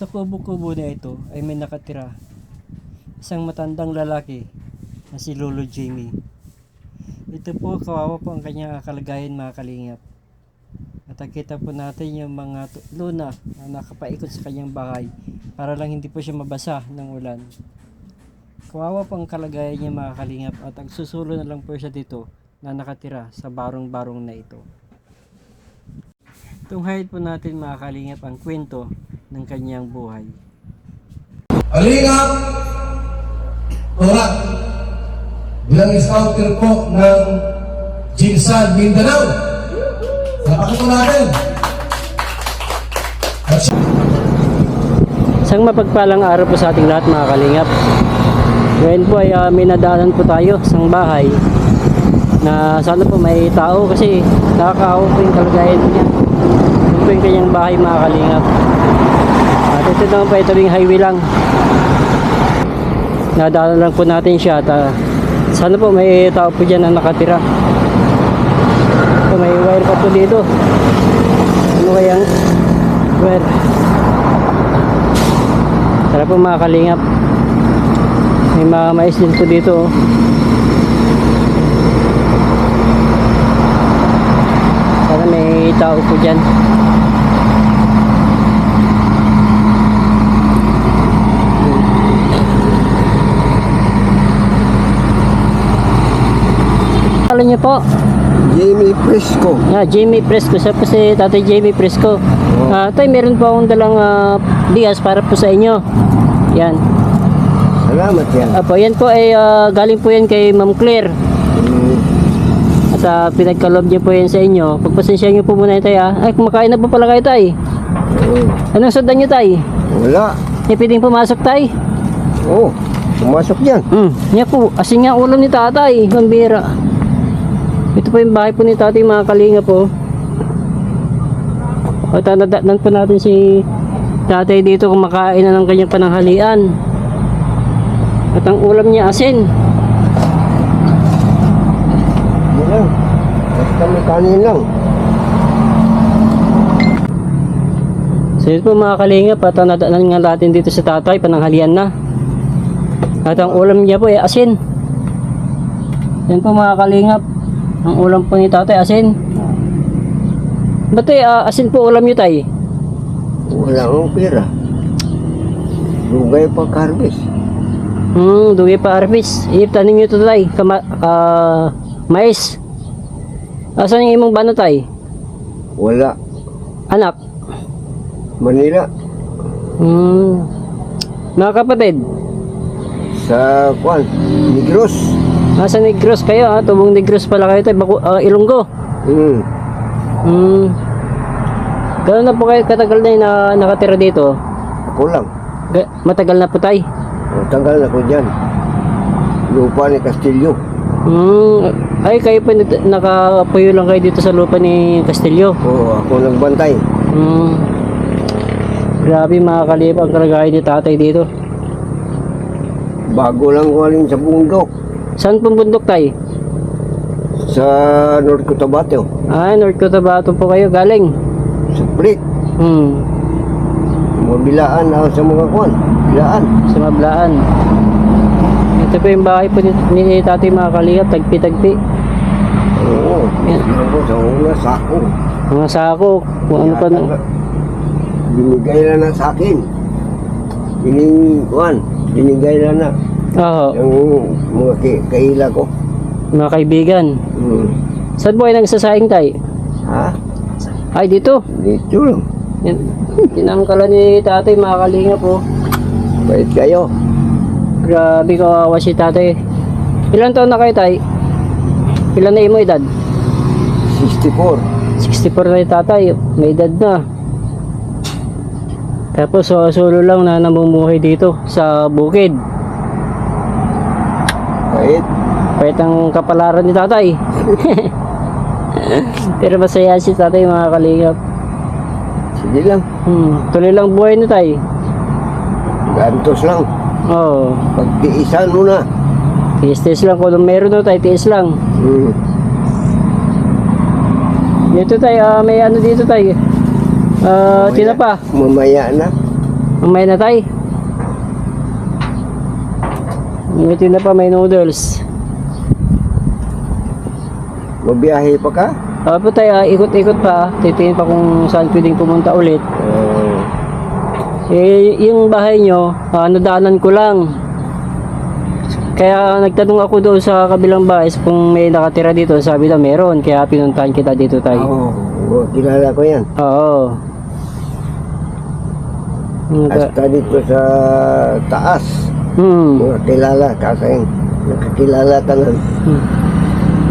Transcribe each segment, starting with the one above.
Sa kubo-kubo na ito ay may nakatira isang matandang lalaki na si Lolo Jamie. Ito po kawawa po ang kanyang kalagayan mga kalingap. At nakita po natin yung mga luna na nakapaikot sa kanyang bahay para lang hindi po siya mabasa ng ulan. Kawawa po ang kalagayan niya mga kalingap at ang susulo na lang po siya dito na nakatira sa barong-barong na ito. Tunghayin po natin mga kalingap ang kwento ng kanyang buhay. Alingap Orat bilang scouter po ng Jinsan Mindanao. Salamat po natin. Isang mapagpalang araw po sa ating lahat mga kalingap. Ngayon po ay ah, may nadaanan po tayo sa isang bahay na sana po may tao kasi nakakaawa po yung kalagayan niya. Ito po yung kanyang bahay mga kalingap. Ito naman po ito yung highway lang. Nadaanan lang po natin siya at ah, sana po may tao po dyan na nakatira. So, may wire pa po dito. Ano kayang wire? Tara po mga kalingap. May mga mais din po dito. oh. Sana may tao po dyan. Alam niyo po, Jamie Fresco. Ah, Jamie Fresco. Siya po si Tatay Jamie Fresco. Ah, tay, meron po akong dalang ah, bigas para po sa inyo. Yan. Salamat yan. Apo, yan po ay ah, galing po yan kay Ma'am Claire. Mm, At uh, pinagkalob niya po yan sa inyo. Pagpasensya niyo po muna tay ah. Ay, kumakain na po pala kayo tay. mm, Anong sundan niyo tay? wala. Hindi pwedeng pumasok tay. Oh, pumasok yan. Hmm, niya po. Asin nga ulam ni tatay. Gambira. Ito po yung bahay po ni tatay mga kalinga po. O tanadaan po natin si tatay dito kumakain na ng kanyang pananghalian. At ang ulam niya asin. Yan. Basta may kanin lang. So ito po mga kalinga pa tanadaan nga natin dito sa tatay pananghalian na. At ang ulam niya po ay asin. Yan po mga kalingap. Ang ulam po ni tatay asin. Ba't eh, ah, asin po ulam niyo tay? Wala akong pera. Lugay pa karbis. Hmm, dugi pa arpis. Itanim niyo to tay. Kama, ah, mais. Asan yung imong bano tay? Wala. Anak. Manila. Hmm. Mga kapatid, Sa Kwan. Negros. Nasa Negros kayo ha? Tubong Negros pala kayo tay. Baku, ah, Ilonggo. Hmm. Hmm. Gano'n na po kayo katagal na yung na, nakatira dito? Ako lang. Ga- Matagal na po tay. O, tanggal na ko dyan. Lupa ni Castillo. Hmm. Ay, kayo po nakapuyo lang kayo dito sa lupa ni Castillo. O, ako nagbantay. Hmm. Grabe mga kalip ang kalagayan ni tatay dito. Bago lang ko sa bundok. Saan pong bundok tay? Sa North Cotabato. Ah, North Cotabato po kayo galing. Sa Prit. Hmm. Mabilaan ako sa mga kwan. Bilaan. Sa Mablaan. Ito po yung bahay po ni, ni tatay mga kalingap, tagpi-tagpi. Oo. Yan. Sa una sako. Mga sako, kung ano pa na. Binigay na na sa akin. Bining, kwan, binigay na na. Oo, Yung mga ki- kaila ko. mga kaibigan. Hmm. Saan po kayo nagsasaing tay? Ha? Ay, dito. Dito lang. Yan. Tinangkala ni tatay mga kalingap po. Bait kayo. Grabe kawawa si tatay. Ilan taon na kayo tay? Ilan na imo edad? 64. 64 na yung tatay. May edad na. Tapos so, solo lang na namumuhay dito sa bukid. Bait. Pahit ang kapalaran ni tatay. Pero masaya si tatay mga kalingap. Sige lang. Hmm, tuloy lang buhay ni tay. Gantos lang. Oo. Oh, Pagtiisan mo na. tiis-tiis lang. Kung meron na tayo, tiis lang. Hmm. Dito tayo, ah, may ano dito tayo. Ah, Mamaya. tinapa. Mamaya na. Mamaya na tay. Ngiti na pa may noodles. Mabiyahe pa ka? Tapos tayo, ah, ikot-ikot pa. Titingin pa kung saan pwedeng pumunta ulit. Oo. Eh, yung bahay nyo, ah, nadaanan ko lang. Kaya nagtanong ako doon sa kabilang bahay kung may nakatira dito. Sabi na meron, kaya pinuntahan kita dito tayo. Oo. Oo, kilala ko yan. Oo. Hasta dito sa taas. Hmm. Mga kilala, kakain. Nakakilala ka lang. hmm.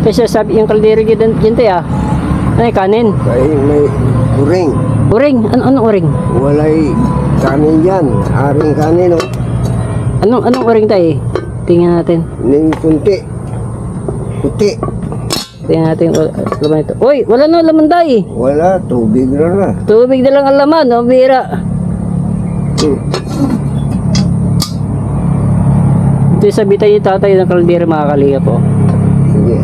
Kasi sabi yung kaldero dyan, dyan tayo ah. Ay, kanin. Kaya may uring. Uring. Ano, anong uring? Walay kanin yan. Aring kanin, oh. Anong, anong uring tayo? Tingnan natin. Ning kunti. Puti. Tingnan natin yung uh, laman ito. Uy, wala na laman tayo. Wala, tubig na na. Tubig na lang ang laman, no? Bira. Hmm. Ito yung tatay ng kaldero mga kalinga po. Sige.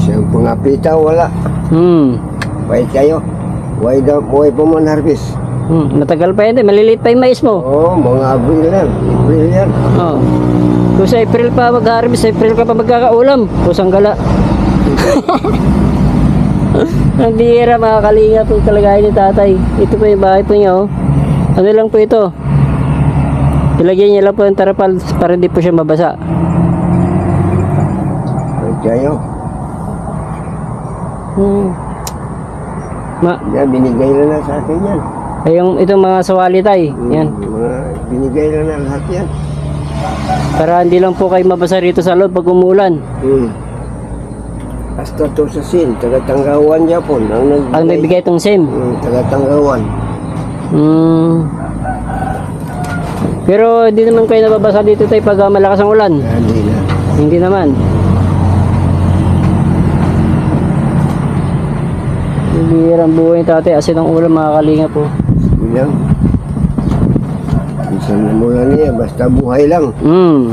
Siyang pangapita, wala. Hmm. Wait kayo. Why da, why pa mo harvest? Hmm. Matagal pa eh. maliliit pa yung mais mo. Oo, oh, mga Abril yan. April yan. Oh. Kung sa April pa mag-harvest, sa April ka pa magkakaulam. Kusang gala. Ang bihira mga kalinga po kalagayan ni tatay. Ito po yung bahay po niya oh. Ano lang po ito? Ilagyan niya lang po ng tarapal para hindi po siya mabasa. Wait kayo. Hmm. Ma, Yan, binigay na na sa akin yan. ay yung itong mga sawali tay. Yan. Hmm, Mga, binigay na na lahat yan. Para hindi lang po kayo mabasa rito sa loob pag umuulan. Hmm. Hasta to sa sin, taga-tanggawan Japon. Ang nagbigay. Ang nagbigay itong SIM. Hmm, taga-tanggawan. Hmm. Pero hindi naman kayo nababasa dito tay pag ah, malakas ang ulan. Hindi na. Hindi naman. Hindi ang buhay ni tatay. Asin ang ulam mga kalinga po. Bilang. Minsan na mula niya, basta buhay lang. Hmm.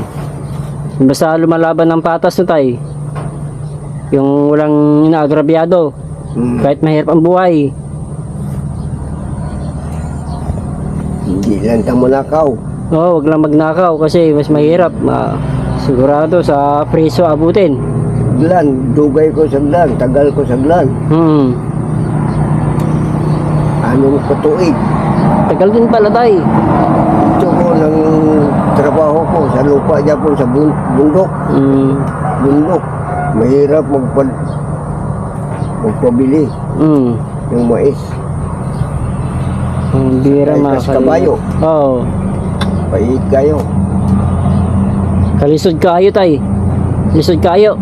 Basta lumalaban ng patas no tay. Yung walang inaagrabyado. Hmm. Kahit mahirap ang buhay. Hindi lang tamo nakaw. Oo, wag lang magnakaw kasi mas mahirap. Ma sigurado sa preso abutin. Glan, dugay ko sa glan, tagal ko sa glan. Hmm. Anong katuig? Tagal din pala tay. Ito ko ng trabaho ko sa lupa Japon sa bun- bundok. Hmm. Bundok. Mahirap magpad magpabili Hmm. ng mais. Ang bira mga kabayo. Oo. Pait kayo. Kalisod kayo tay. Lisod kayo.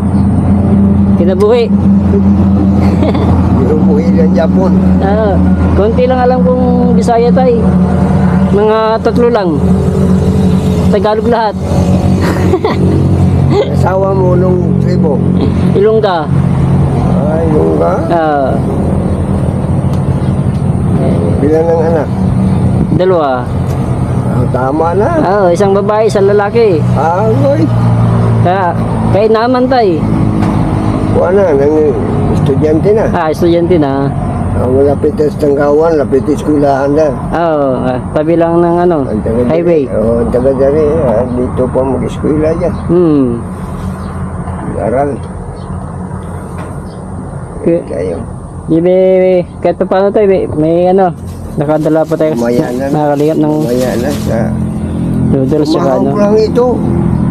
Kinabuhi. Buhay ng Japon. Ah, konti lang alam kong Bisaya tay. Mga tatlo lang. Tagalog lahat. Asawa mo nung tribo. Ilongga. Yung ka? Ah, Bilang ng anak. dalawa. Ah, tama na. Ah, isang babae, isang lalaki. Agoy. Kaya, kaya naman tay. Wala, nang estudyante na. Ah, estudyante na. Ang lapit sa tanggawan, lapit sa eskwelahan na. Oh, ah, tabi lang ng ano, Ang taga highway. Oo, ang taga dari. ah, Dito pa mag-eskwela dyan. Hmm. Aral. Kayo. Di be, kahit pa paano tayo, be, may ano, nakadala pa tayo Maya na. nakakalingap ng Maya na sa... noodles Mahal ano. lang ito.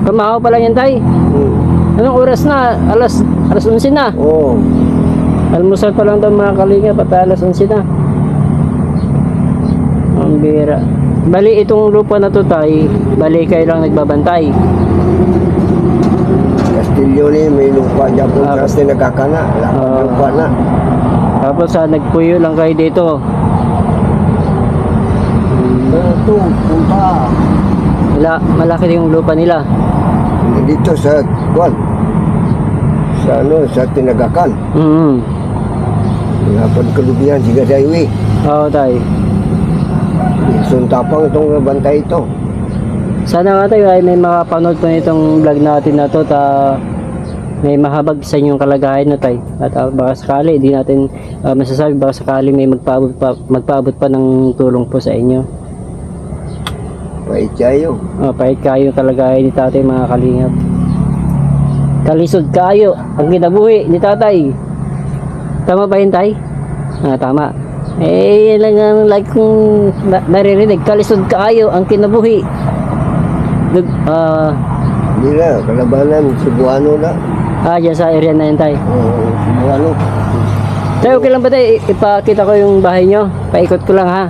Kamahaw pa lang yan tay. Hmm. Anong oras na? Alas, alas 11 na. Oo. Almusal pa lang daw mga kalingap at alas 11 na. Ang bira. Bali itong lupa na to tay, bali kayo lang nagbabantay. Kastilyo ni may lupa dyan po Ah, kasi nagkakana. Pa Ah. lupa na. Tapos sa nagpuyo lang kayo dito. Ito, punta. Wala, malaki yung lupa nila. Dito sa Kwan. Sa ano, sa Tinagakan. Mm Lapad kalubihan, siga sa highway. Oo tay. Suntapang itong bantay ito. Sana nga tayo ay may makapanood po nitong vlog natin na to ta may mahabag sa inyong kalagayan na tay. At ah, baka sakali, di natin ah, masasabi baka sakali may magpaabot pa, magpaabot pa ng tulong po sa inyo. Paitsayo. Oh, pahit kayo kalagayan ni tatay mga kalingap. Kalisod kayo ang kinabuhi ni tatay. Tama ba yun tay? Ah, tama. Eh, lang ang like kong na- naririnig. Kalisod kayo ang kinabuhi. Dug, ah, Hindi na, kalabanan, Cebuano na. ah, dyan sa area na yun tay. Oo, Cebuano. Tay, okay lang ba tay? I- Ipakita ko yung bahay nyo. Paikot ko lang ha.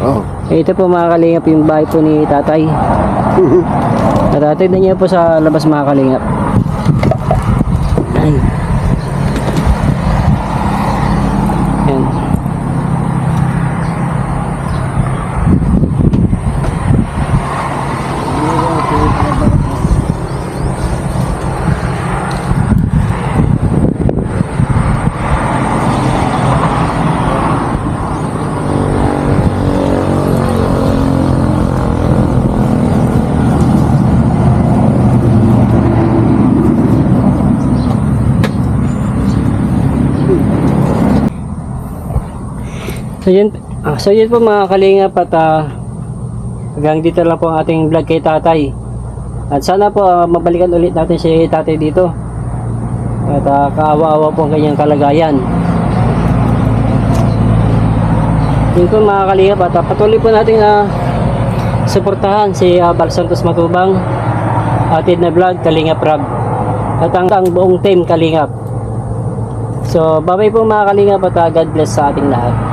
Oh. Ito po mga kalingap yung bahay po ni tatay. Natatid na niya po sa labas mga kalingap. Ay. Yan. So yun, ah, so yun po mga kalingap at ah, hanggang dito lang po ang ating vlog kay tatay. At sana po ah, mabalikan ulit natin si tatay dito. At ah, kaawa-awa po ang kanyang kalagayan. Yun po mga kalingap at ah, patuloy po natin na suportahan si uh, Bal Santos Matubang atid na vlog Kalingap Rab at ang, ang buong team Kalingap. So, bye-bye po mga Kalingap at ah, God bless sa ating lahat.